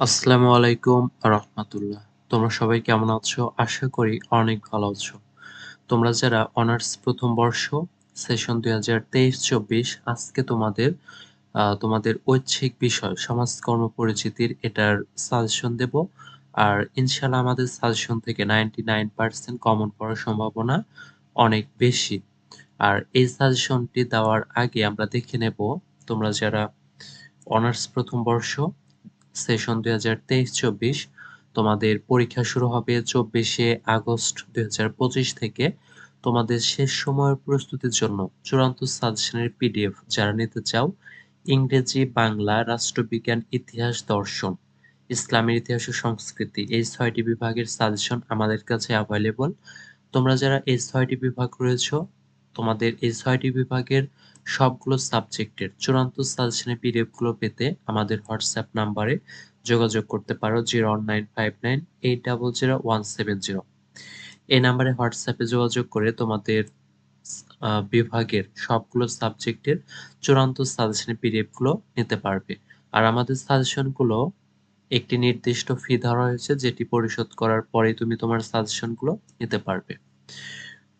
আসসালামু আলাইকুম রহমাতুল্লাহ। তোমরা সবাই কেমন আছো? আশা করি অনেক ভালো আছো। তোমরা যারা অনার্স প্রথম বর্ষ, সেশন দুই হাজার তেইশ চব্বিশ, আজকে তোমাদের তোমাদের ঐচ্ছিক বিষয়, সমাজকর্ম পরিচিতির এটার সাজেশন দেব। আর ইনশাল্লাহ আমাদের সাজেশন থেকে নাইনটি নাইন পার্সেন্ট কমন পড়ার সম্ভাবনা অনেক বেশি। আর এই সাজেশনটি দেওয়ার আগে আমরা দেখে নেব, তোমরা যারা অনার্স প্রথম বর্ষ সেশন দুই হাজার তেইশ চব্বিশ। তোমাদের পরীক্ষা শুরু হবে চব্বিশে আগস্ট দুই হাজার পঁচিশ থেকে। তোমাদের শেষ সময়ের প্রস্তুতির জন্য চূড়ান্ত সাজেশনের পিডিএফ যারা নিতে চাও, ইংরেজি, বাংলা, রাষ্ট্রবিজ্ঞান, ইতিহাস, দর্শন, ইসলামের ইতিহাস ও সংস্কৃতি এই ছয়টি বিভাগের সাজেশন আমাদের কাছে অ্যাভেলেবল তোমরা যারা এই ছয়টি বিভাগ রয়েছে, তোমাদের এই ছয়টি বিভাগের সবগুলো সাবজেক্টের চূড়ান্ত সাজেশনের পিডিএফগুলো পেতে আমাদের হোয়াটসঅ্যাপ নাম্বারে যোগাযোগ করতে পারো zero nine five nine eight double zero one seven zero এই নাম্বারে হোয়াটসঅ্যাপে যোগাযোগ করে তোমাদের বিভাগের সবগুলো সাবজেক্টের চূড়ান্ত সাজেশনের পিডিএফগুলো নিতে পারবে। আর আমাদের সাজেশনগুলো একটি নির্দিষ্ট ফি ধরা হয়েছে, যেটি পরিশোধ করার পরে তুমি তোমার সাজেশনগুলো নিতে পারবে।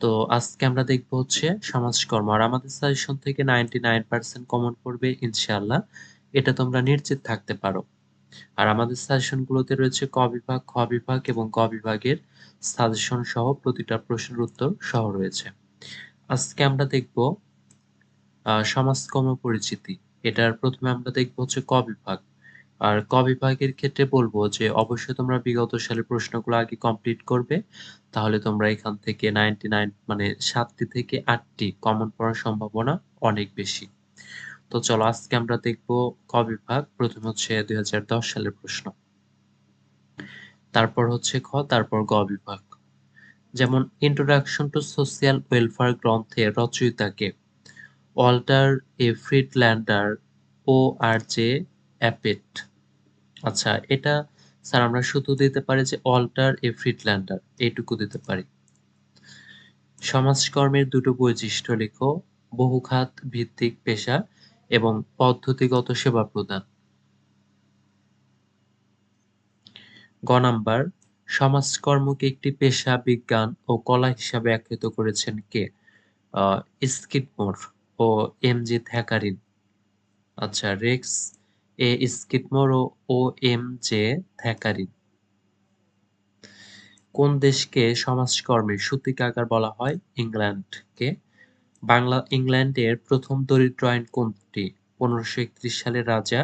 তো আজকে আমরা দেখব হচ্ছে সমাজকর্ম। আর আমাদের সাজেশন থেকে নাইনটি নাইন পার্সেন্ট কমন পড়বে ইনশাআল্লাহ। এটা তোমরা নিশ্চিত থাকতে পারো। আর আমাদের সাজেশন গুলোতে রয়েছে ক বিভাগ, খ বিভাগ এবং ক বিভাগের সাজেশন সহ প্রতিটা প্রশ্নের উত্তর সহ রয়েছে। আজকে আমরা দেখব সমাজকর্ম পরিচিতি। এটার প্রথমে আমরা দেখব হচ্ছে ক বিভাগ। আর ক বিভাগের ক্ষেত্রে বলব যে, অবশ্যই তোমরা বিগত সালের প্রশ্নগুলো আগে কমপ্লিট করবে। তাহলে তোমরা এখান থেকে নাইনটি নাইন মানে সাতটি থেকে আটটি কমন পড়ার সম্ভাবনা অনেক বেশি। তো চলো আজকে আমরা দেখব ক বিভাগ, প্রথম হচ্ছে দুই হাজার দশ সালের প্রশ্ন। তারপর হচ্ছে খ, তারপর গ বিভাগ। যেমন ইন্ট্রোডাকশন টু সোশিয়াল ওয়েলফেয়ার গ্রন্থের রচয়িতাকে Walter A ফ্রিডল্যান্ডার O R J অ্যাপেট আচ্ছা এটা স্যার আমরা শুধু দিতে পারি যে অল্টার এ ফ্রিডল্যান্ডার এইটুকু দিতে পারি। সমাজকর্মের দুটো বৈশিষ্ট্য লেখো, বহুখাত ভিত্তিক পেশা এবং পদ্ধতিগত সেবা প্রদান। গ নাম্বার, সমাজকর্মকে একটি পেশা, বিজ্ঞান ও কলা হিসাবে আখ্যায়িত করেছেন কে? স্কিটমোর ও এম জি থ্যাকারিন। আচ্ছা রেক্স এ স্কিটমোর ও এম জে থ্যাকারিন কোন দেশকে সমাজকর্মের সূতিকাগার বলা হয়? ইংল্যান্ডকে। বাংলা, ইংল্যান্ডের প্রথম দরিদ্র আইন কোনটি? পনেরোশো একত্রিশ সালে রাজা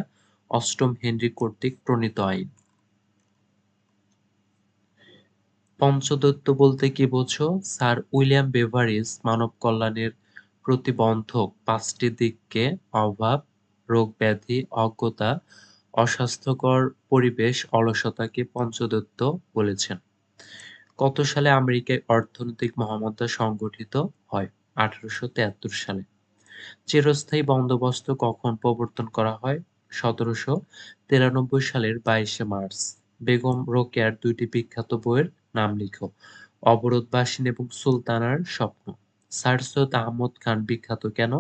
অষ্টম হেনরি কর্তৃক প্রণীত আইন। পঞ্চদত্ত বলতে কি বোঝো? স্যার উইলিয়াম বেভারিজ মানব কল্যাণের প্রতিবন্ধক পাঁচটি দিককে অভাব রোগ ব্যাধি, অজ্ঞতা, অস্বাস্থ্যকর পরিবেশ অলসতাকে পঞ্চদত্ত বলেছেন। কত সালে আমেরিকায় অর্থনৈতিক মহামন্দা সংগঠিত হয়? আঠারোশো তেয়াত্তর সালে। চিরস্থায়ী বন্দোবস্ত কখন প্রবর্তন করা হয়? সতেরোশো তিরানব্বই সালের বাইশে মার্চ। বেগম রোকেয়ার দুইটি বিখ্যাত বইয়ের নাম লিখো। অবরোধবাসীন এবং সুলতানার স্বপ্ন। স্যার সৈয়দ আহমদ খান বিখ্যাত কেন?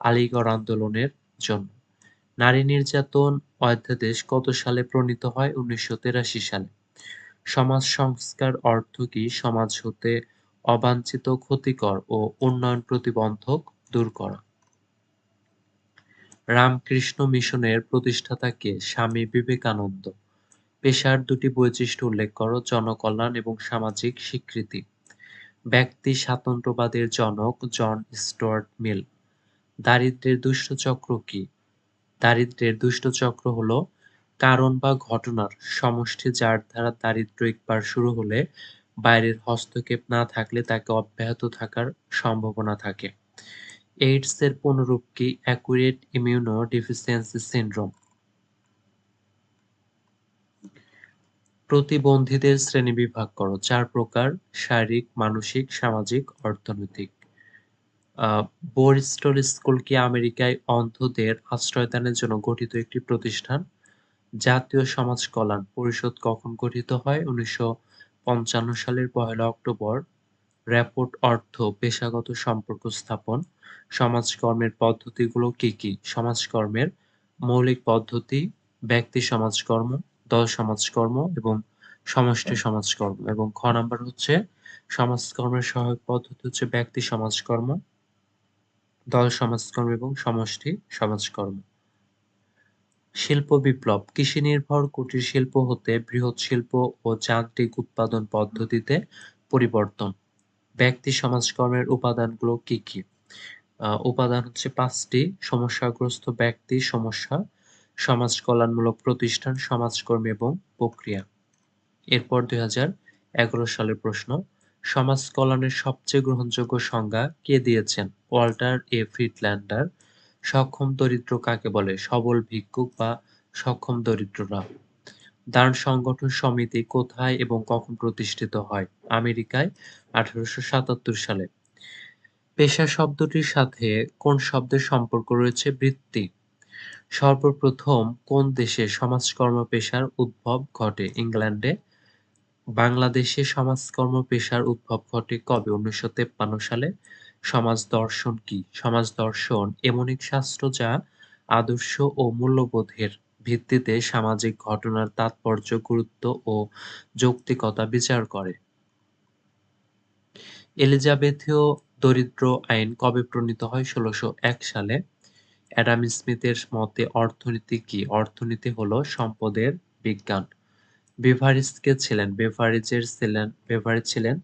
আলিগড় আন্দোলনের জন্য। নারী নির্যাতন অধ্যাদেশ কত সালে প্রণীত হয়? উনিশশো সালে। সমাজ সংস্কার অর্থ কি? সমাজ হতে অবাঞ্ছিত, ক্ষতিকর ও উন্নয়ন প্রতিবন্ধক দূর করা। রামকৃষ্ণ মিশনের প্রতিষ্ঠাতা কে? স্বামী বিবেকানন্দ। পেশার দুটি বৈশিষ্ট্য উল্লেখ করো, জনকল্যাণ এবং সামাজিক স্বীকৃতি। ব্যক্তি স্বাতন্ত্র্যবাদের জনক জন স্টুয়ার্ট মিল। দারিদ্রের দুষ্ট চক্র কি? দারিদ্রের দুষ্ট চক্র হলো কারণ বা ঘটনার সমষ্টি যার দ্বারা দারিদ্র একবার শুরু হলে বাইরের হস্তক্ষেপ না থাকলে তাকে অব্যাহত থাকার সম্ভাবনা থাকে। এইডস এর পুনরূপ কি অ্যাকুরেট ইমিউনো ডিফিসিয়েন্সি সিন্ড্রোম? প্রতিবন্ধীদের শ্রেণীবিভাগ করো, চার প্রকার শারীরিক, মানসিক, সামাজিক, অর্থনৈতিক। বোরিস্টল স্কুল কি আমেরিকায় অন্ধদের আশ্রয়দানের জন্য গঠিত একটি প্রতিষ্ঠান? জাতীয় সমাজ কল্যাণ পরিষদ কখন গঠিত হয়? উনিশশো পঞ্চান্ন সালের পহেলা অক্টোবর। র্যাপোর্ট অর্থ পেশাগত সম্পর্ক স্থাপন। সমাজকর্মের পদ্ধতিগুলো কি কি? সমাজকর্মের মৌলিক পদ্ধতি, ব্যক্তি সমাজকর্ম, দল সমাজকর্ম এবং সমষ্টি সমাজকর্ম এবং খ নাম্বার হচ্ছে সমাজকর্মের সহায়ক পদ্ধতি হচ্ছে ব্যক্তি সমাজকর্ম। দল, সমাজকর্ম এবং সমষ্টি, সমাজকর্ম। শিল্প বিপ্লব কৃষি নির্ভর কুটির শিল্প হতে বৃহৎ শিল্প ও যান্ত্রিক উৎপাদন পদ্ধতিতে পরিবর্তন। ব্যক্তি সমাজকর্মের উপাদানগুলো কি কি? উপাদান হচ্ছে পাঁচটি। সমস্যাগ্রস্ত ব্যক্তি, সমস্যা সমাজ কল্যাণমূলক প্রতিষ্ঠান, সমাজকর্মী এবং প্রক্রিয়া। এরপর দুই হাজার এগারো সালের প্রশ্ন সমাজ কল্যাণের সবচেয়ে গ্রহণযোগ্য সংজ্ঞা কে দিয়েছেন? ওয়াল্টার এ ফ্রিডল্যান্ডার সক্ষম দরিদ্র কাকে বলে? সবল ভিক্ষুক বা সক্ষম দরিদ্ররা। দান সংগঠন সমিতি কোথায় এবং কখন প্রতিষ্ঠিত হয়? আমেরিকায় আঠারোশো সাতাত্তর সালে। পেশা শব্দটির সাথে কোন শব্দের সম্পর্ক রয়েছে? বৃত্তি। সর্বপ্রথম কোন দেশে সমাজকর্ম পেশার উদ্ভব ঘটে? ইংল্যান্ডে। বাংলাদেশে সমাজকর্ম পেশার উদ্ভব ঘটে কবে? উনিশশো সালে। সমাজ দর্শন কি? সমাজ দর্শন এমন এক শাস্ত্র যা আদর্শ ও মূল্যবোধের ভিত্তিতে সামাজিক ঘটনার তাৎপর্য, গুরুত্ব ও যৌক্তিকতা বিচার করে। এলিজাবেথীয় দরিদ্র আইন কবে প্রণীত হয়? ষোলোশো এক সালে। অ্যাডাম স্মিথের মতে অর্থনীতি কি? অর্থনীতি হলো সম্পদের বিজ্ঞান। বেভারিজ কে ছিলেন, বেভারিজের ছিলেন, বেভারিজ ছিলেন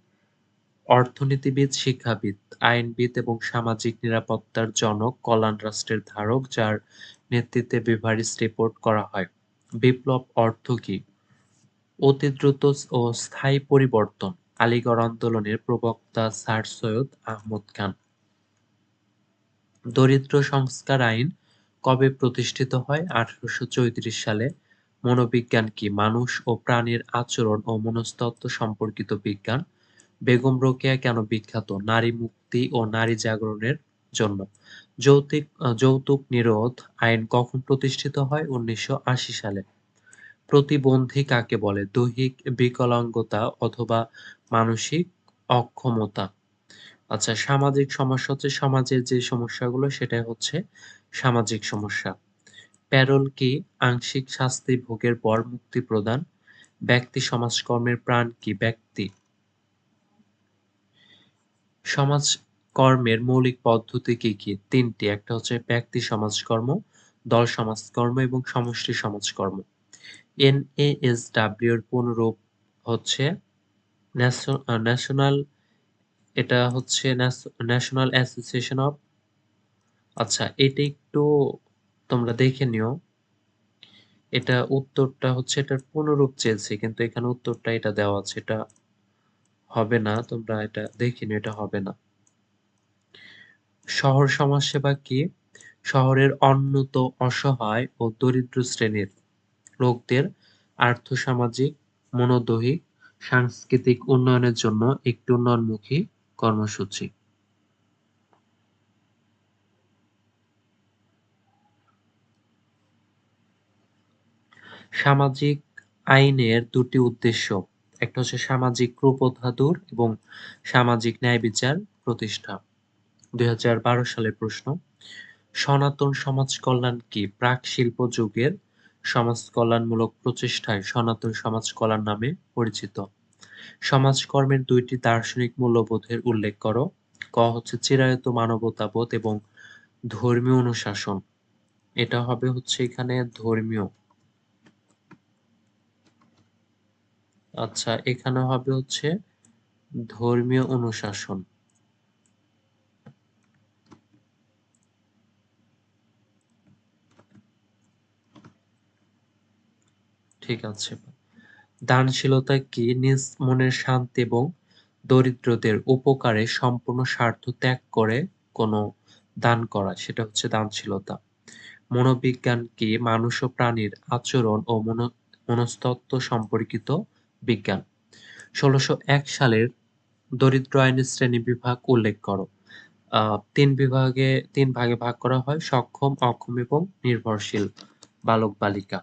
অর্থনীতিবিদ, শিক্ষাবিদ, আইনবিদ এবং সামাজিক নিরাপত্তার জনক কল্যাণ রাষ্ট্রের ধারক, যার নেতৃত্বে বেভারিজ রিপোর্ট করা হয়। বিপ্লব অর্থ কি? অতি দ্রুত ও স্থায়ী পরিবর্তন। আলিগড় আন্দোলনের প্রবক্তা স্যার সৈয়দ আহমদ খান। দরিদ্র সংস্কার আইন কবে প্রতিষ্ঠিত হয়? আঠারোশো চৌত্রিশ সালে। মনোবিজ্ঞান কি? মানুষ ও প্রাণীর আচরণ ও মনস্তত্ত্ব সম্পর্কিত বিজ্ঞান। বেগম রোকেয়া কেন বিখ্যাত? নারী মুক্তি ও নারী জাগরণের জন্য। যৌতুক যৌতুক নিরোধ আইন কখন প্রতিষ্ঠিত হয়? উনিশশো আশি সালে। প্রতিবন্ধী কাকে বলে? দৈহিক বিকলাঙ্গতা অথবা মানসিক অক্ষমতা? আচ্ছা সামাজিক সমস্যা হচ্ছে সমাজের যে সমস্যাগুলো, সেটাই হচ্ছে সামাজিক সমস্যা। প্যারোল কি আংশিক শাস্তি ভোগের পর মুক্তি প্রদান? ব্যক্তি, সমাজকর্মের প্রাণ কি ব্যক্তি? সমাজ কর্মের মৌলিক পদ্ধতি কি কি? তিনটি। একটা হচ্ছে ব্যক্তি সমাজকর্ম, দল সমাজকর্ম এবং সমষ্টি সমাজকর্ম। এনএএসডব্লিউ এর পুনরূপ হচ্ছে ন্যাশনাল এটা হচ্ছে ন্যাশনাল অ্যাসোসিয়েশন অফ আচ্ছা এটা একটু তোমরা দেখে নিও। এটা উত্তরটা হচ্ছে, এটার পুনরূপ চেয়েছি, কিন্তু এখানে উত্তরটা এটা দেওয়া আছে, এটা হবে না, তোমরা এটা দেখে নিও, এটা হবে না। শহর সমাজসেবা কি? শহরের অন্যত অসহায় ও দরিদ্র শ্রেণির লোকদের আর্থসামাজিক, মনোদৈহিক, সাংস্কৃতিক উন্নয়নের জন্য একটি উন্নয়নমুখী কর্মসূচি। সামাজিক আইনের দুটি উদ্দেশ্য। একটা হচ্ছে সামাজিক রূপতা দূর এবং সামাজিক ন্যায় বিচার প্রতিষ্ঠা। দুই সালের প্রশ্ন, সনাতন সমাজ কল্যাণ কি? প্রাক শিল্প যুগের সমাজ কল্যাণমূলক প্রচেষ্টায় সনাতন সমাজ কল্যাণ নামে পরিচিত। সমাজকর্মের দুইটি দার্শনিক মূল্যবোধের উল্লেখ করো। ক হচ্ছে চিরায়ত মানবতাবোধ এবং ধর্মীয় অনুশাসন। এটা হবে হচ্ছে এখানে ধর্মীয়। আচ্ছা এখানে হবে হচ্ছে ধর্মীয় অনুশাসন। ঠিক আছে। দানশীলতা কি? নিজ মনের শান্তি এবং দরিদ্রদের উপকারে সম্পূর্ণ স্বার্থ ত্যাগ করে কোনো দান করা, সেটা হচ্ছে দানশীলতা। মনোবিজ্ঞান কি? মানুষ ও প্রাণীর আচরণ ও মনস্তত্ত্ব সম্পর্কিত বিজ্ঞান। ষোলোশো এক সালের দরিদ্র আইনের শ্রেণি বিভাগ উল্লেখ করো। তিন বিভাগে, তিন ভাগে ভাগ করা হয়, সক্ষম, অক্ষম এবং নির্ভরশীল বালক বালিকা।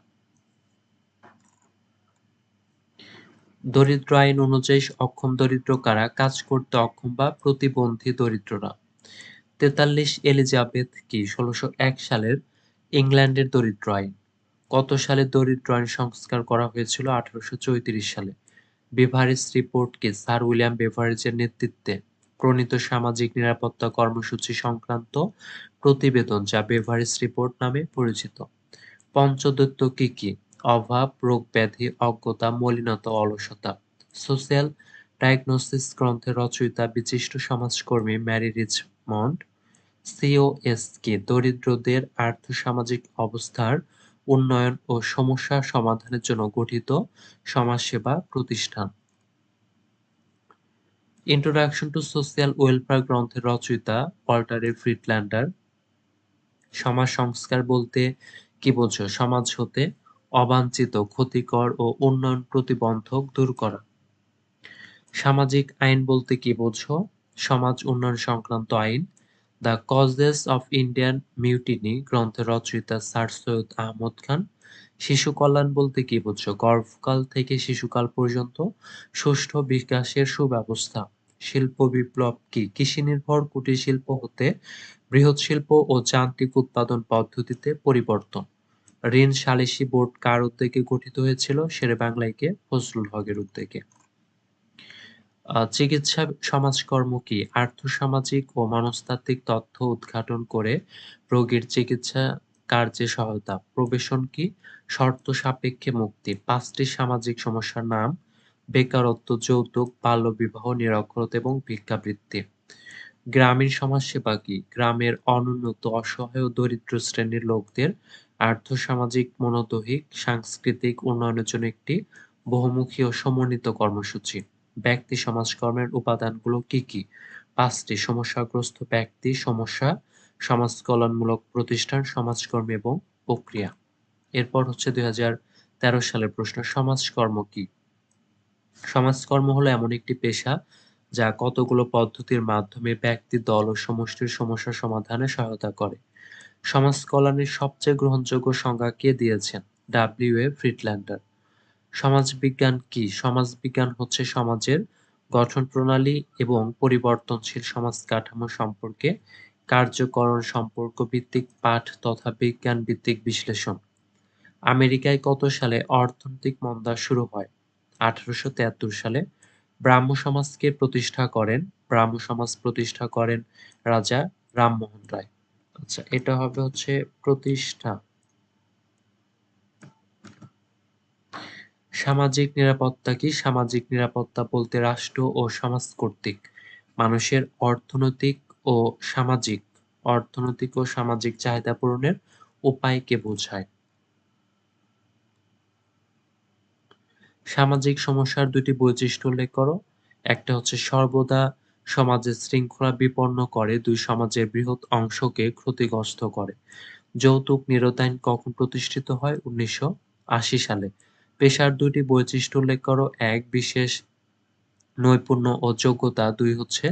দরিদ্র আইন অনুযায়ী অক্ষম দরিদ্র কারা? কাজ করতে অক্ষম বা প্রতিবন্ধী দরিদ্ররা। তেতাল্লিশ এলিজাবেথ কি? ষোলোশো এক সালের ইংল্যান্ডের দরিদ্র আইন। কত সালে দরিদ্র আইন সংস্কার করা হয়েছিল আঠারোশো চৌত্রিশ সালে। বেভারেজ রিপোর্টকে স্যার উইলিয়াম বেভারেজের নেতৃত্বে প্রণীত সামাজিক নিরাপত্তা কর্মসূচি সংক্রান্ত প্রতিবেদন যা বেভারেজ রিপোর্ট নামে পরিচিত। পঞ্চদত্ত কি কি? অভাব, রোগ ব্যাধি, অজ্ঞতা, মলিনতা, অলসতা, সোশ্যাল ডায়াগনোসিস গ্রন্থের রচয়িতা বিশিষ্ট সমাজকর্মী ম্যারি রিচমন্ড, সিওএসকে দরিদ্রদের আর্থসামাজিক অবস্থার উন্নয়ন ও সমস্যা সমাধানের জন্য গঠিত সমাজসেবা প্রতিষ্ঠান। ইন্ট্রোডাকশন টু সোশ্যাল ওয়েলফেয়ার গ্রন্থের রচয়িতা ওয়াল্টার এ ফ্রিডল্যান্ডার। সমাজ সংস্কার বলতে কি বোঝো? সমাজ হতে অবাঞ্ছিত, ক্ষতিকর ও উন্নয়ন প্রতিবন্ধক দূর করা। সামাজিক আইন বলতে কি বোঝো? সমাজ উন্নয়ন সংক্রান্ত আইন the causes of Indian mutiny গ্রন্থের রচয়িতা স্যার সৈয়দ আহমদ খান। শিশু কল্যাণ বলতে কি বোঝো গর্ভকাল থেকে শিশুকাল পর্যন্ত সুষ্ঠু বিকাশের সুব্যবস্থা। শিল্প বিপ্লব কি? কৃষি নির্ভর কুটির শিল্প হতে বৃহৎ শিল্প ও যান্ত্রিক উৎপাদন পদ্ধতিতে পরিবর্তন। ঋণ সালিসি বোর্ড কার উদ্যোগে গঠিত হয়েছিল? শেরে বাংলাইকে ফজলুল হকের উদ্যোগে। চিকিৎসা সমাজকর্ম কি? আর্থসামাজিক ও মনস্তাত্ত্বিক তথ্য উদ্ঘাটন করে রোগীর চিকিৎসা কার্যে সহায়তা। প্রবেশন কি? শর্ত সাপেক্ষে মুক্তি। পাঁচটি সামাজিক সমস্যার নাম, বেকারত্ব, যৌতুক, বাল্যবিবাহ, নিরক্ষরতা এবং ভিক্ষাবৃত্তি। গ্রামীণ সমাজসেবা কি? গ্রামের অনুন্নত, অসহায় ও দরিদ্র শ্রেণির লোকদের আর্থসামাজিক, মনোদৈহিক, সাংস্কৃতিক উন্নয়নের জন্য একটি বহুমুখী ও সমন্বিত কর্মসূচি। ব্যক্তি সমাজকর্মের উপাদানগুলো কি কি? পাঁচটি সমস্যাগ্রস্ত ব্যক্তি, সমস্যা সমাজ কল্যাণমূলক প্রতিষ্ঠান, সমাজকর্ম এবং প্রক্রিয়া। এরপর হচ্ছে দুই তেরো সালের প্রশ্ন, সমাজকর্ম কি? সমাজকর্ম হলো এমন একটি পেশা যা কতগুলো পদ্ধতির মাধ্যমে ব্যক্তি, দল ও সমষ্টির সমস্যা সমাধানে সহায়তা করে। সমাজ কল্যাণের সবচেয়ে গ্রহণযোগ্য সংজ্ঞা কে দিয়েছেন? W A Friedlander. সমাজবিজ্ঞান কি? সমাজবিজ্ঞান হচ্ছে সমাজের গঠন প্রণালী এবং পরিবর্তনশীল সমাজ কাঠামো সম্পর্কে কার্যকরণ সম্পর্ক ভিত্তিক পাঠ তথা বিজ্ঞান ভিত্তিক বিশ্লেষণ। আমেরিকায় কত সালে অর্থনৈতিক মন্দা শুরু হয়? আঠারোশো সালে ব্রাহ্ম সমাজকে প্রতিষ্ঠা করেন, ব্রাহ্ম সমাজ প্রতিষ্ঠা করেন রাজা রামমোহন রায়। আচ্ছা এটা হবে হচ্ছে প্রতিষ্ঠা। সামাজিক নিরাপত্তা কি? সামাজিক নিরাপত্তা বলতে রাষ্ট্র ও সমাজ কর্তৃক। মানুষের অর্থনৈতিক ও সামাজিক, অর্থনৈতিক ও সামাজিক চাহিদা পূরণের উপায়কে বোঝায়? সামাজিক সমস্যার দুটি বৈশিষ্ট্য উল্লেখ করো। একটা হচ্ছে সর্বদা সমাজের শৃঙ্খলা বিপন্ন করে, দুই সমাজের বৃহৎ অংশকে ক্ষতিগ্রস্ত করে। যৌতুক নিরতাইন কখন প্রতিষ্ঠিত হয়? উনিশশো আশি সালে। পেশার দুটি বৈশিষ্ট্য উল্লেখ করো। এক, বিশেষ নৈপুণ্য ও যোগ্যতা। দুই হচ্ছে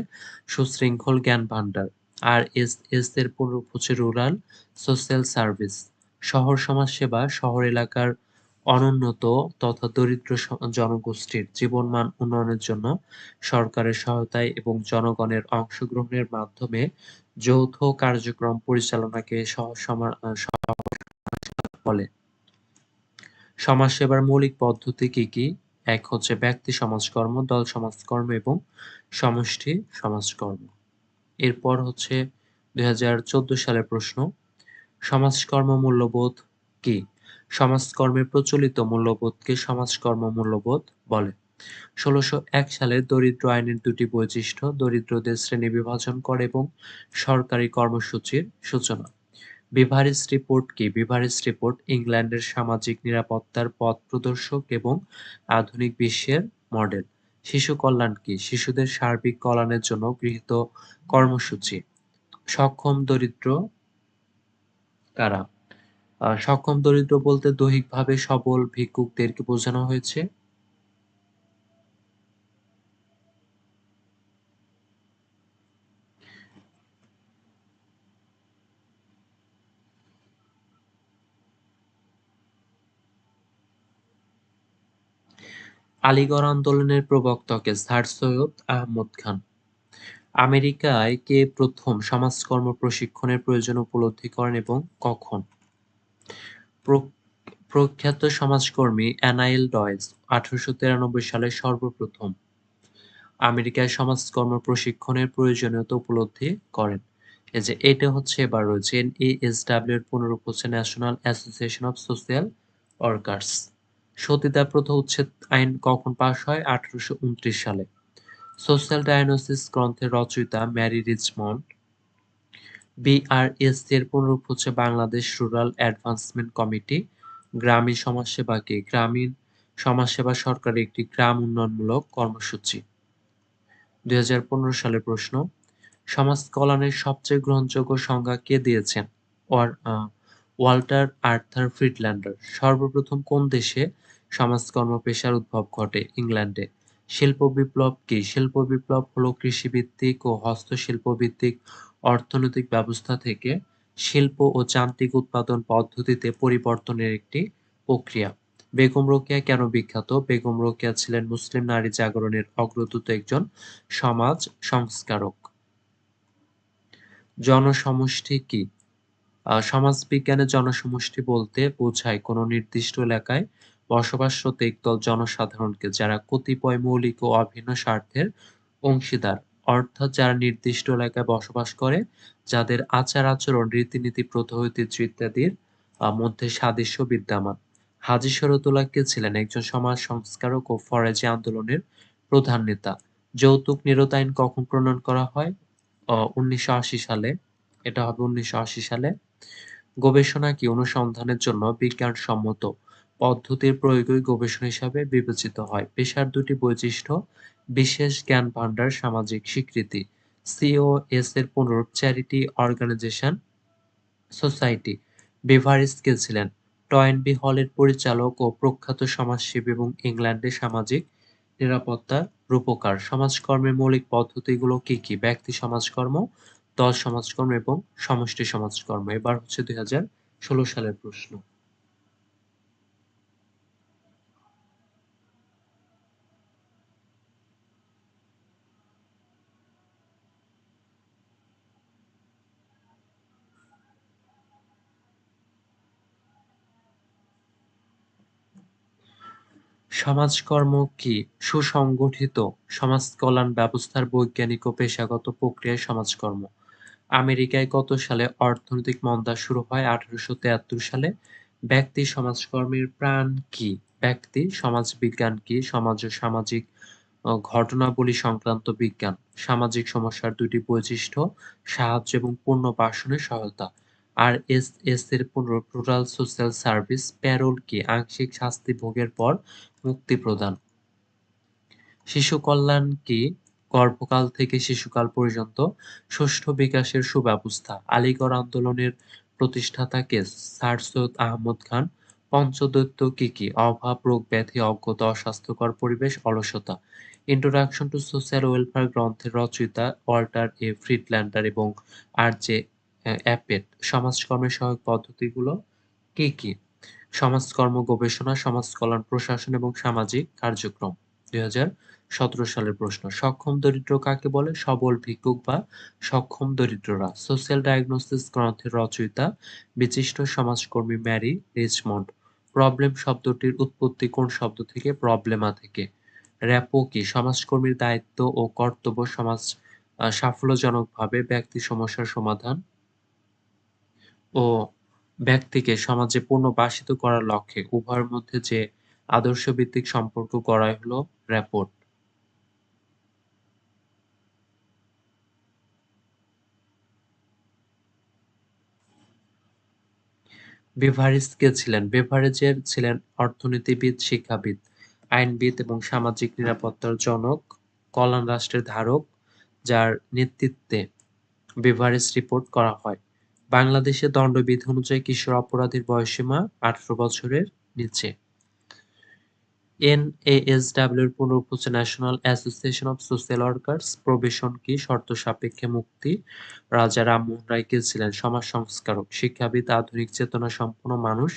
সুশৃঙ্খল জ্ঞান ভান্ডার আর এস এস এর পূর্ব হচ্ছে রুরাল সোশ্যাল সার্ভিস। শহর সমাজ সেবা, শহর এলাকার অনুন্নত তথা দরিদ্র জনগোষ্ঠীর জীবনমান উন্নয়নের জন্য সরকারের সহায়তায় এবং জনগণের অংশগ্রহণের মাধ্যমে যৌথ কার্যক্রম পরিচালনাকে বলে সমাজসেবার মৌলিক পদ্ধতি কি কি? এক হচ্ছে ব্যক্তি, সমাজকর্ম, দল, সমাজকর্ম এবং সমষ্টি, সমাজকর্ম। এরপর হচ্ছে দুই হাজার চোদ্দ সালের প্রশ্ন, সমাজকর্ম মূল্যবোধ কি? সমাজকর্মে প্রচলিত মূল্যবোধকে সমাজকর্ম মূল্যবোধ বলে। ষোলশো এক সালে দরিদ্র আইনের দুটি বৈশিষ্ট্য, দরিদ্রদের শ্রেণি বিভাজন করে এবং সরকারি কর্মসূচির সূচনা। বিভারিস রিপোর্ট কি? বিভারিস রিপোর্ট ইংল্যান্ডের সামাজিক নিরাপত্তার পথ প্রদর্শক এবং আধুনিক বিশ্বের মডেল। শিশু কল্যাণ কি? শিশুদের সার্বিক কল্যাণের জন্য গৃহীত কর্মসূচি। সক্ষম দরিদ্র কারা? সক্ষম দরিদ্র বলতে দৈহিকভাবে সবল ভিক্ষুকদেরকে বোঝানো হয়েছে। আলিগড় আন্দোলনের প্রবক্তা কে স্যার সৈয়দ আহমদ খান। আমেরিকায় কে প্রথম সমাজকর্ম প্রশিক্ষণের প্রয়োজন উপলব্ধি করেন এবং কখন? প্রখ্যাত সমাজকর্মী অ্যানাইল ডয়েস আঠারোশো তিরানব্বই সালে সর্বপ্রথম। আমেরিকায় সমাজকর্ম প্রশিক্ষণের প্রয়োজনীয়তা উপলব্ধি করেন। এই যে, এটা হচ্ছে এবার রয়েছে এনএএসডব্লিউ এর পুনরূপ হচ্ছে national association of social workers সতীদাহ প্রথা উচ্ছেদ আইন কখন পাশ হয়? আঠারোশো উনত্রিশ সালে। সোশ্যাল ডায়াগনোসিস গ্রন্থের রচয়িতা ম্যারি রিচমন্ড বিআরএস এর পুনরূপ হচ্ছে বাংলাদেশ রুরাল অ্যাডভান্সমেন্ট কমিটি, গ্রামীণ সমাজসেবাকে গ্রামীণ সমাজসেবা সরকারের একটি গ্রাম উন্নয়নমূলক কর্মসূচি। দুই হাজার পনেরো সালের প্রশ্ন, সমাজ কল্যাণের সবচেয়ে গ্রহণযোগ্য সংজ্ঞা কে দিয়েছেন? Walter Arthur Friedlander. সর্বপ্রথম কোন দেশে সমাজকর্ম পেশার উদ্ভব ঘটে ইংল্যান্ডে। শিল্প বিপ্লব কি? শিল্প বিপ্লব হলো কৃষিভিত্তিক ও হস্তশিল্প ভিত্তিক অর্থনৈতিক ব্যবস্থা থেকে শিল্প ও যান্ত্রিক উৎপাদন পদ্ধতিতে পরিবর্তনের একটি প্রক্রিয়া। বেগম রোকেয়া কেন বিখ্যাত? বেগম রোকেয়া ছিলেন মুসলিম নারী জাগরণের অগ্রদূত একজন সমাজ সংস্কারক। জনসমষ্টি কি? সমাজবিজ্ঞানে জনসমষ্টি বলতে বোঝায় কোনো নির্দিষ্ট এলাকায় বসবাসরত একদল জনসাধারণকে যারা কতিপয় মৌলিক ও অভিন্ন স্বার্থের অংশীদার, অর্থাৎ যারা নির্দিষ্ট এলাকায় বসবাস করে, যাদের আচার আচরণ, রীতিনীতি প্রথা ইত্যাদির মধ্যে সাদৃশ্য বিদ্যমান। হাজি শরতুল্লাহ কে ছিলেন একজন সমাজ সংস্কারক ও ফরাজি আন্দোলনের প্রধান নেতা। যৌতুক নিরোধ আইন কখন প্রণয়ন করা হয়? উনিশশো আশি সালে। এটা হবে উনিশশো আশি সালে। গবেষণা কি অনুসন্ধানের জন্য বিজ্ঞানসম্মত পদ্ধতির প্রয়োগই গবেষণা হিসাবে বিবেচিত হয়। পেশার দুটি বৈশিষ্ট্য, বিশেষ জ্ঞান ভান্ডার সামাজিক স্বীকৃতি। সিওএস এর পুনরূপ চ্যারিটি অর্গানাইজেশন সোসাইটি। বেভারিস কে ছিলেন। টয়েনবি হলের পরিচালক ও প্রখ্যাত সমাজসেবী এবং ইংল্যান্ডে সামাজিক নিরাপত্তার রূপকার। সমাজকর্মের মৌলিক পদ্ধতিগুলো কি কি? ব্যক্তি সমাজকর্ম, দল সমাজকর্ম এবং সমষ্টি সমাজকর্ম। এবার হচ্ছে দুই হাজার ষোলো সালের প্রশ্ন। সমাজকর্ম কি সুসংগঠিত সমাজকল্যাণ ব্যবস্থার বৈজ্ঞানিক ও পেশাগত প্রক্রিয়ায় সমাজকর্ম? আমেরিকায় কত সালে অর্থনৈতিক মন্দা শুরু হয় আঠারোশো তেয়াত্তর সালে। ব্যক্তি সমাজকর্মের প্রাণ কি? ব্যক্তি, সমাজবিজ্ঞান কি? সমাজ ও সামাজিক ঘটনাবলী সংক্রান্ত বিজ্ঞান। সামাজিক সমস্যার দুটি বৈশিষ্ট্য, সাহায্য এবং পূর্ণ পুনর্বাসনের সহায়তা। আর এস এস এর পুনর সোশ্যাল সার্ভিস, প্যারোল কি? আংশিক শাস্তি ভোগের পর মুক্তি প্রদান। শিশু কল্যাণ কি গর্ভকাল থেকে শিশুকাল পর্যন্ত ষষ্ঠ বিকাশের সুব্যবস্থা? আলিগড় আন্দোলনের প্রতিষ্ঠাতা কে স্যার সৈয়দ আহমদ খান, পঞ্চদৈত্য কি কি? অভাব, রোগ ব্যাধি, অজ্ঞতা, অস্বাস্থ্যকর পরিবেশ, অলসতা। ইন্ট্রোডাকশন টু সোশ্যাল ওয়েলফেয়ার গ্রন্থের রচয়িতা ওয়াল্টার এ ফ্রিডল্যান্ডার এবং আর জে অ্যাপেট। সমাজকর্মের সহায়ক পদ্ধতিগুলো কি কি? সমাজকর্ম, গবেষণা সমাজ কল্যাণ প্রশাসন এবং সামাজিক কার্যক্রম। দুই সালের প্রশ্ন, সক্ষম দরিদ্র কাকে বলে? সবল ভিক্ষুক বা সক্ষম দরিদ্ররা? সোশ্যাল ডায়াগনোসিস গ্রন্থের রচয়িতা বিশিষ্ট সমাজকর্মী ম্যারি রিচমন্ড। প্রবলেম শব্দটির উৎপত্তি কোন শব্দ থেকে? প্রবলেমা থেকে। র্যাপো কি? সমাজকর্মীর দায়িত্ব ও কর্তব্য সমাজ সাফল্যজনকভাবে ব্যক্তি সমস্যার সমাধান ও ব্যক্তিকে সমাজে পুনর্বাসিত করার লক্ষ্যে উভয়ের মধ্যে যে আদর্শভিত্তিক সম্পর্ক গড়াই হলো র্যাপোর্ট। বেভারেজ কে ছিলেন। বেভারেজের ছিলেন অর্থনীতিবিদ, শিক্ষাবিদ, আইনবিদ এবং সামাজিক নিরাপত্তার জনক কল্যাণ রাষ্ট্রের ধারক, যার নেতৃত্বে বেভারেজ রিপোর্ট করা হয়। বাংলাদেশের দণ্ডবিধি অনুযায়ী কিশোর অপরাধীর বয়সসীমা আঠারো বছরের নিচে। এনএএসডব্লিউ এর পুনরূপ হচ্ছে national association of social workers probation কি শর্ত সাপেক্ষে মুক্তি? রাজা রামমোহন রায় কে ছিলেন? সমাজ সংস্কারক, শিক্ষাবিদ, আধুনিক চেতনা সম্পন্ন মানুষ,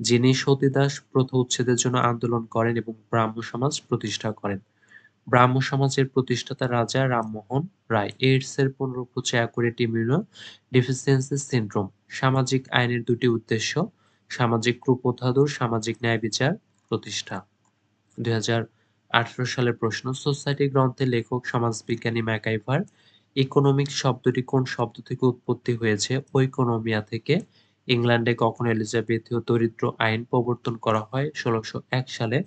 যিনি সতীদাস প্রথা উচ্ছেদের জন্য আন্দোলন করেন এবং ব্রাহ্ম সমাজ প্রতিষ্ঠা করেন। ব্রাহ্ম সমাজের প্রতিষ্ঠাতা রাজা রামমোহন রায় এইডস এর পুনরূপ হচ্ছে অ্যাকুরেট ইমিউনো ডিফিসিয়েন্সি সিন্ড্রোম। সামাজিক আইনের দুটি উদ্দেশ্য, সামাজিক কুপ্রথা দূর সামাজিক ন্যায় বিচার প্রতিষ্ঠা। দুই সালের প্রশ্ন, সোসাইটি গ্রন্থের লেখক, সমাজবিজ্ঞানী ম্যাকাইভার, ইকোনমিক শব্দটি কোন শব্দ থেকে উৎপত্তি হয়েছে? ঐকোনমিয়া থেকে। ইংল্যান্ডে কখন এলিজাবেথীয় দরিদ্র আইন প্রবর্তন করা হয়? ষোলোশো এক সালে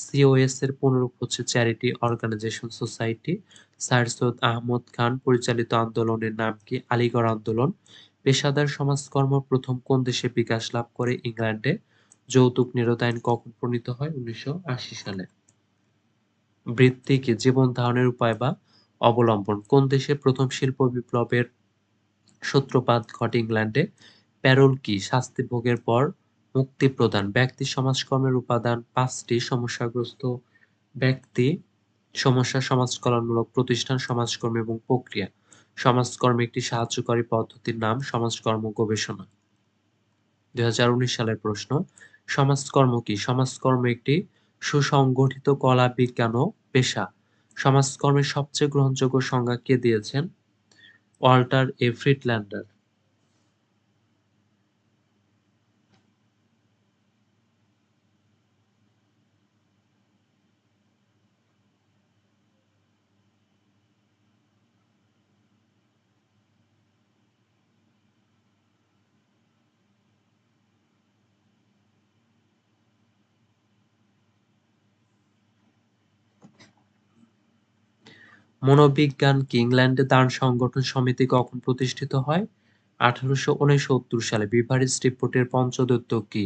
সিওএস এর পুনরূপ হচ্ছে charity organisation society, sir Syed Ahmad Khan, পরিচালিত আন্দোলনের নাম কি আলিগড় আন্দোলন? পেশাদার সমাজকর্ম প্রথম কোন দেশে বিকাশ লাভ করে? ইংল্যান্ডে। যৌতুক নিরোধ আইন কখন প্রণীত হয়? উনিশশো আশি সালে। বৃত্তি কি জীবন ধারণের উপায় বা অবলম্বন? কোন দেশে প্রথম শিল্প বিপ্লবের সূত্রপাত ঘটে? ইংল্যান্ডে। প্যারোল কি? শাস্তি ভোগের পর মুক্তি প্রদান, ব্যক্তি সমাজকর্মের উপাদান, পাঁচটি সমস্যাগ্রস্ত ব্যক্তি, সমস্যা সমাজ কল্যাণমূলক প্রতিষ্ঠান, সমাজকর্ম এবং প্রক্রিয়া। সমাজকর্ম একটি সাহায্যকারী পদ্ধতির নাম সমাজকর্ম গবেষণা। দুই হাজার উনিশ সালের প্রশ্ন, সমাজকর্ম কি? সমাজকর্ম একটি সুসংগঠিত কলা, বিজ্ঞান ও পেশা। সমাজকর্মের সবচেয়ে গ্রহণযোগ্য সংজ্ঞা কে দিয়েছেন? Walter A Friedlander. মনোবিজ্ঞান কি ইংল্যান্ডে দান সংগঠন সমিতি কখন প্রতিষ্ঠিত হয়? আঠারোশো উনসত্তর সালে বিভারিজ রিপোর্টের পঞ্চদত্ত কি?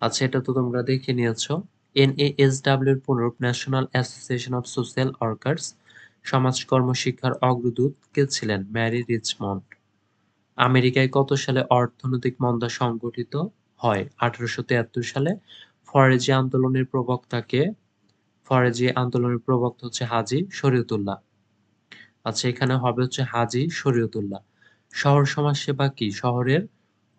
আচ্ছা এটা তো তোমরা দেখে নিয়েছ। এনএএসডাব্লিউ এর পুনরূপ national association of social workers সমাজকর্ম শিক্ষার অগ্রদূত কে ছিলেন? Mary Richmond. আমেরিকায় কত সালে অর্থনৈতিক মন্দা সংগঠিত হয়? আঠারোশো তিয়াত্তর সালে ফরেজি আন্দোলনের প্রবক্তাকে ফরেজি আন্দোলনের প্রবক্তা হচ্ছে হাজি শরীয়তুল্লাহ। আচ্ছা এখানে হবে হচ্ছে হাজি শরীয়তুল্লাহ। শহর সমাজ সেবা কি? শহরের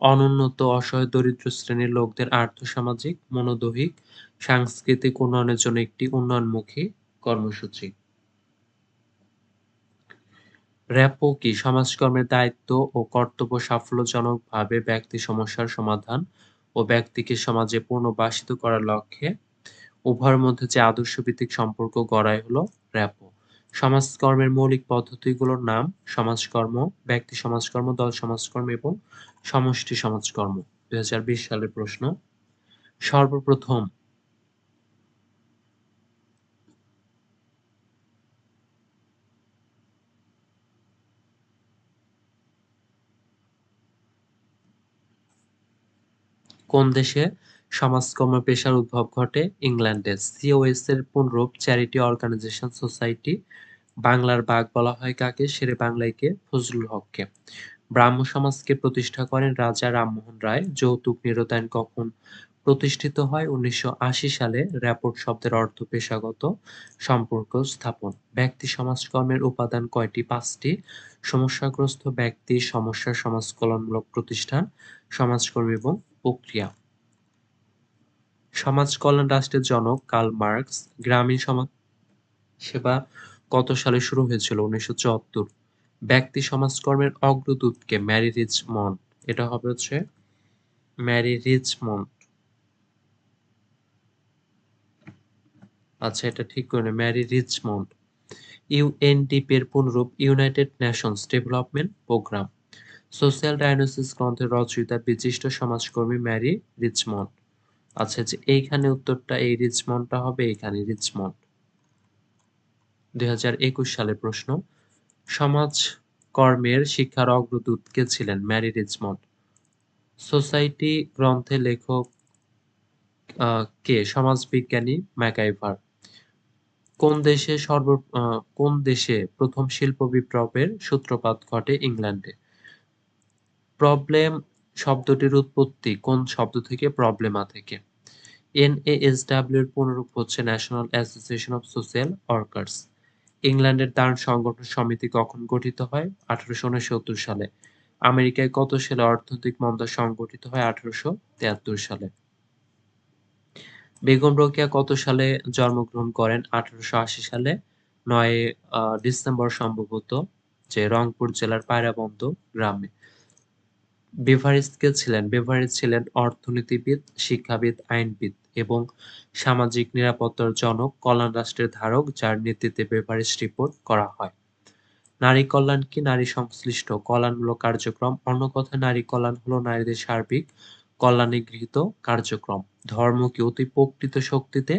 অনুন্নত অসহায় দরিদ্র শ্রেণির লোকদের আর্থসামাজিক, মনোদৈহিক, সাংস্কৃতিক উন্নয়নের জন্য একটি উন্নয়নমুখী কর্মসূচি। র্যাপো কি? সমাজকর্মের দায়িত্ব ও কর্তব্য সাফল্যজনকভাবে ব্যক্তি সমস্যার সমাধান ও ব্যক্তিকে সমাজে পুনর্বাসিত করার লক্ষ্যে উভয়ের মধ্যে যে আদর্শভিত্তিক সম্পর্ক গড়াই হলো র্যাপো। সমাজকর্মের মৌলিক পদ্ধতিগুলোর নাম সমাজকর্ম, ব্যক্তি সমাজকর্ম, দল সমাজকর্ম এবং সমষ্টি সমাজকর্ম, দুই সালের প্রশ্ন। সর্বপ্রথম কোন দেশে সমাজকর্ম পেশার উদ্ভব ঘটে ইংল্যান্ডে। সিওএস এর পুনরূপ চ্যারিটি অর্গানাইজেশন সোসাইটি বাংলার বাঘ বলা হয় কাকে শেরে বাংলাইকে ফজলুল হককে। ব্রাহ্ম সমাজকে প্রতিষ্ঠা করেন রাজা রামমোহন রায়। যৌতুক নিরতায়ন কখন প্রতিষ্ঠিত হয়? উনিশশো আশি সালে র্যাপোর্ট শব্দের অর্থ পেশাগত সম্পর্ক স্থাপন। ব্যক্তি সমাজকর্মের উপাদান কয়টি? পাঁচটি। সমস্যাগ্রস্ত ব্যক্তি, সমস্যা সমাজ কল্যাণমূলক প্রতিষ্ঠান, সমাজকর্মী এবং প্রক্রিয়া। সমাজ কল্যাণ রাষ্ট্রের জনক কার্ল মার্কস গ্রামীণ সমাজ সেবা কত সালে শুরু হয়েছিল? উনিশশো চুয়াত্তর। ব্যক্তি সমাজকর্মের অগ্রদূতকে ম্যারি রিচমন্ড। এটা হবে হচ্ছে ম্যারি রিচমন্ড। আচ্ছা এটা ঠিক করে ম্যারি রিচমন্ড। ইউএনডিপি এর পুনরূপ United Nations Development Programme. Social diagnosis গ্রন্থের রচয়িতা বিশিষ্ট সমাজকর্মী ম্যারি রিচমন্ড। আচ্ছা যে এইখানে উত্তরটা এই রিচমন্ডটা হবে, এইখানে রিচমন্ড। দুই হাজার একুশ সালে প্রশ্ন, সমাজ কর্মের শিক্ষার অগ্রদূত কে ছিলেন? Mary Richmond. সোসাইটি গ্রন্থে লেখক কে? সমাজবিজ্ঞানী ম্যাকাইভার কোন দেশে সর্ব কোন দেশে প্রথম শিল্প বিপ্লবের সূত্রপাত ঘটে? ইংল্যান্ডে। প্রবলেম শব্দটির উৎপত্তি কোন শব্দ থেকে, প্রবলেমা থেকে? এনএএসডাব্লিউ এর পুনরূপ হচ্ছে national association of social workers ইংল্যান্ডের দারুণ সংগঠন সমিতি কখন গঠিত হয়? আঠারোশো উনসত্তর সালে। আমেরিকায় কত সালে অর্থনৈতিক মন্দা সংগঠিত হয়? আঠারোশো তেয়াত্তর সালে। বেগম রোকেয়া কত সালে জন্মগ্রহণ করেন? আঠারোশো আশি সালে। নয় ডিসেম্বর সম্ভবত যে রংপুর জেলার পায়রাবন্দ গ্রামে। বেভারেজ কে ছিলেন বেভারেজ ছিলেন অর্থনীতিবিদ, শিক্ষাবিদ, আইনবিদ এবং সামাজিক নিরাপত্তার জনক, কল্যাণ রাষ্ট্রের ধারক যার নেতৃত্বে বেভারেজ রিপোর্ট করা হয়। নারী কল্যাণ কি নারী সংশ্লিষ্ট? কল্যাণমূলক কার্যক্রম, অন্য কথায় নারী কল্যাণ হলো নারীদের সার্বিক কল্যাণে গৃহীত কার্যক্রম। ধর্ম কি অতি প্রকৃত শক্তিতে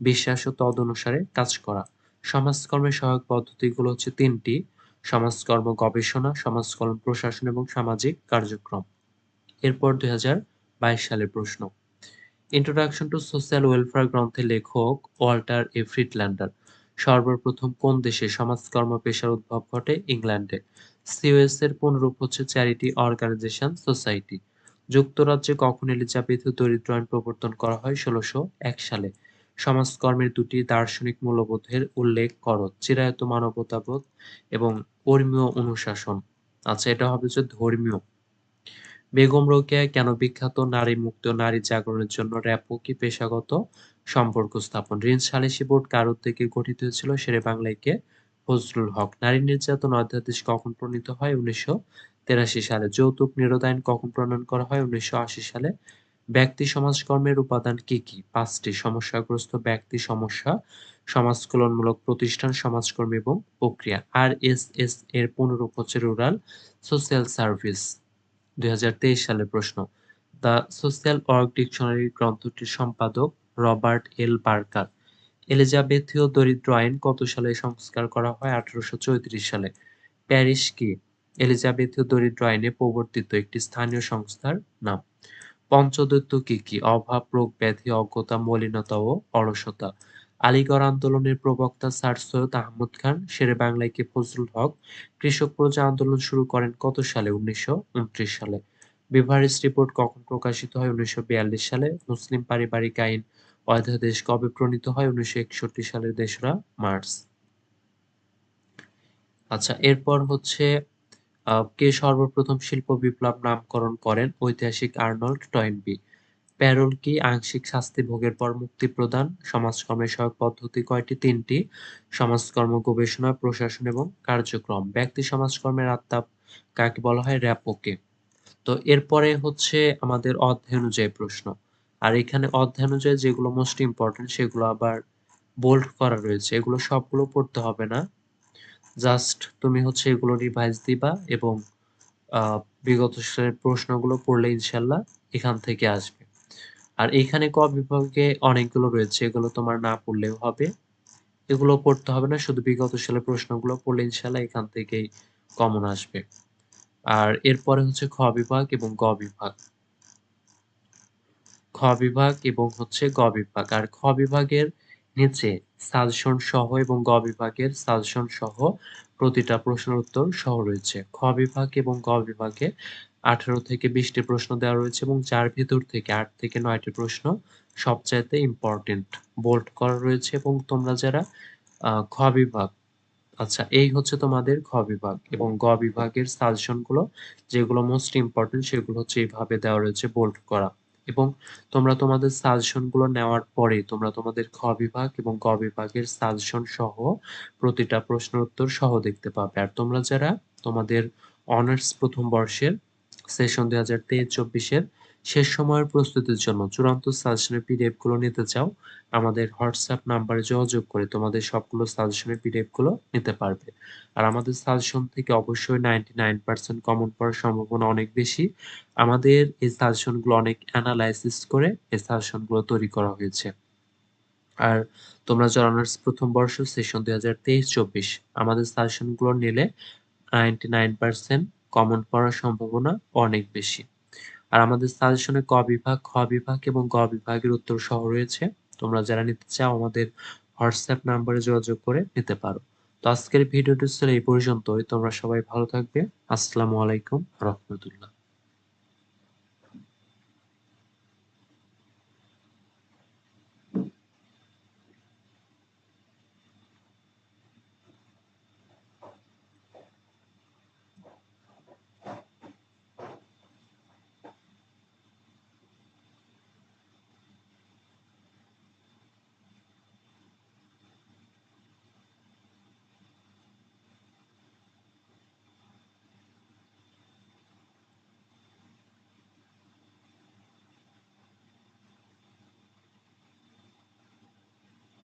বিশ্বাস ও তদনুসারে কাজ করা? সমাজকর্মের সহায়ক পদ্ধতিগুলো হচ্ছে তিনটি। সমাজকর্ম গবেষণা, সমাজকর্ম প্রশাসন এবং সামাজিক কার্যক্রম। এরপর দুই সালের প্রশ্ন। ইন্ট্রোডাকশন টু সোশ্যাল ওয়েলফেয়ার গ্রন্থের লেখক ওয়াল্টার এ ফ্রিডল্যান্ডার। সর্বপ্রথম কোন দেশে সমাজকর্ম পেশার উদ্ভব ঘটে? ইংল্যান্ডে। সিওএস এর পুনরূপ হচ্ছে চ্যারিটি অর্গানাইজেশন সোসাইটি। যুক্তরাজ্যে কখন এলিজাবেথ দরিদ্রায়ন প্রবর্তন করা হয়? ষোলোশো এক সালে। সমাজকর্মের দুটি দার্শনিক মূল্যবোধের উল্লেখ করো, চিরায়ত মানবতাবোধ এবং ধর্মীয় অনুশাসন। আচ্ছা এটা হবে যে ধর্মীয়। বেগম রোকেয়া কেন বিখ্যাত নারী মুক্ত, নারী জাগরণের জন্য র্যাপো কি পেশাগত সম্পর্ক স্থাপন? ঋণ সালিসি বোর্ড কার উদ্যোগে গঠিত হয়েছিল? শেরে বাংলাইকে ফজলুল হক। নারী নির্যাতন অধ্যাদেশ কখন প্রণীত হয়? উনিশশো তেরাশি সালে। যৌতুক নিরোধ আইন কখন প্রণয়ন করা হয়? উনিশশো আশি সালে। ব্যক্তি সমাজকর্মের উপাদান কি কি? পাঁচটি, সমস্যাগ্রস্ত ব্যক্তি সমস্যা, সমাজকল্যাণমূলক প্রতিষ্ঠান, সমাজকর্মী এবং প্রক্রিয়া। আর এস এস এর পুনরূপ রুরাল সোশ্যাল সার্ভিস। দুই সালের প্রশ্ন। দ্য সোশ্যাল ওয়ার্ক ডিকশনারি গ্রন্থটির সম্পাদক রবার্ট এল বার্কার। এলিজাবেথীয় দরিদ্র আইন কত সালে সংস্কার করা হয়? আঠারোশো চৌত্রিশ সালে। প্যারিস কি? এলিজাবেথীয় দরিদ্র আইনে প্রবর্তিত একটি স্থানীয় সংস্থার নাম। পঞ্চদৈত্য কি কি? অভাব, রোগ, ব্যাধি, অজ্ঞতা, মলিনতা ও অলসতা। আলিগড় আন্দোলনের প্রবক্তা স্যার সৈয়দ আহমদ খান, শেরে বাংলায় কে ফজলুল হক, কৃষক প্রজা আন্দোলন শুরু করেন কত সালে? উনিশশো উনত্রিশ সালে। বিভারেজ রিপোর্ট কখন প্রকাশিত হয়? উনিশশো বিয়াল্লিশ সালে। মুসলিম পারিবারিক আইন অধ্যাদেশ কবে প্রণীত হয়? উনিশশো একষট্টি সালের দেশরা মার্চ। আচ্ছা এরপর হচ্ছে কে সর্বপ্রথম শিল্প বিপ্লব নামকরণ করেন ঐতিহাসিক আর্নল্ড টয়েনবি। প্যারোল কি আংশিক শাস্তি ভোগের পর মুক্তি প্রদান সমাজকর্মের সহায়ক পদ্ধতি কয়টি? তিনটি। সমাজকর্ম গবেষণা, প্রশাসন এবং কার্যক্রম। ব্যক্তি সমাজকর্মের আত্মা কাকে বলা হয়? র্যাপোকে। তো এরপরে হচ্ছে আমাদের অধ্যায় অনুযায়ী প্রশ্ন। আর এখানে অধ্যায় অনুযায়ী যেগুলো মোস্ট ইম্পর্টেন্ট সেগুলো আবার বোল্ড করা রয়েছে। এগুলো সবগুলো পড়তে হবে না। জাস্ট তুমি হচ্ছে এগুলো রিভাইজ দিবা এবং বিগত সালের প্রশ্নগুলো পড়লে ইনশাল্লাহ এখান থেকে আসবে। আর এখানে ক বিভাগে অনেকগুলো রয়েছে, এগুলো তোমার না পড়লেও হবে। এগুলো পড়তে হবে না, শুধু বিগত সালের প্রশ্নগুলো পড়লে ইনশাল্লাহ এখান থেকেই কমন আসবে। আর এরপরে হচ্ছে খ বিভাগ এবং গ বিভাগ। খ বিভাগ এবং হচ্ছে গ বিভাগ। আর খ বিভাগের নিচে সাজেশন সহ এবং গ বিভাগের সাজেশন সহ প্রতিটা প্রশ্নের উত্তর সহ রয়েছে। খ বিভাগ এবং গ বিভাগে আঠারো থেকে বিশটি প্রশ্ন দেওয়া রয়েছে এবং যার ভিতর থেকে আট থেকে নয়টি প্রশ্ন সবচাইতে ইম্পর্টেন্ট বোল্ড করা রয়েছে এবং তোমরা যারা খ বিভাগ আচ্ছা এই হচ্ছে তোমাদের খ বিভাগ এবং গ বিভাগের সাজেশনগুলো যেগুলো মোস্ট ইম্পর্টেন্ট সেগুলো হচ্ছে এইভাবে দেওয়া রয়েছে বোল্ড করা। এবং তোমরা তোমাদের সাজেশনগুলো নেওয়ার পরে তোমরা তোমাদের খ বিভাগ এবং গ বিভাগের সাজেশন সহ প্রতিটা প্রশ্ন উত্তর সহ দেখতে পাবে। আর তোমরা যারা তোমাদের অনার্স প্রথম বর্ষের সেশন দুই হাজার তেইশ চব্বিশের শেষ সময়ের প্রস্তুতির জন্য চূড়ান্ত সাজেশনের পিডিএফগুলো নিতে চাও, আমাদের হোয়াটসঅ্যাপ নাম্বারে যোগাযোগ করে তোমাদের সবগুলো সাজেশনের পিডিএফগুলো নিতে পারবে। আর আমাদের সাজেশন থেকে অবশ্যই নাইনটি নাইন পার্সেন্ট কমন পড়ার সম্ভাবনা অনেক বেশি। আমাদের এই সাজেশনগুলো অনেক অ্যানালাইসিস করে এই সাজেশনগুলো তৈরি করা হয়েছে। আর তোমরা যারা অনার্স প্রথম বর্ষ সেশন দুই হাজার তেইশ চব্বিশ, আমাদের সাজেশনগুলো নিলে নাইনটি নাইন পার্সেন্ট কমন পড়ার সম্ভাবনা অনেক বেশি। আর আমাদের সাজেশনে ক বিভাগ, খ বিভাগ এবং গ বিভাগের উত্তর সহ রয়েছে। তোমরা যারা নিতে চাও আমাদের হোয়াটসঅ্যাপ নাম্বারে যোগাযোগ করে নিতে পারো। তো আজকের ভিডিওটি ছিল এই পর্যন্তই। তোমরা সবাই ভালো থাকবে। আসসালামু আলাইকুম রহমতুল্লাহ।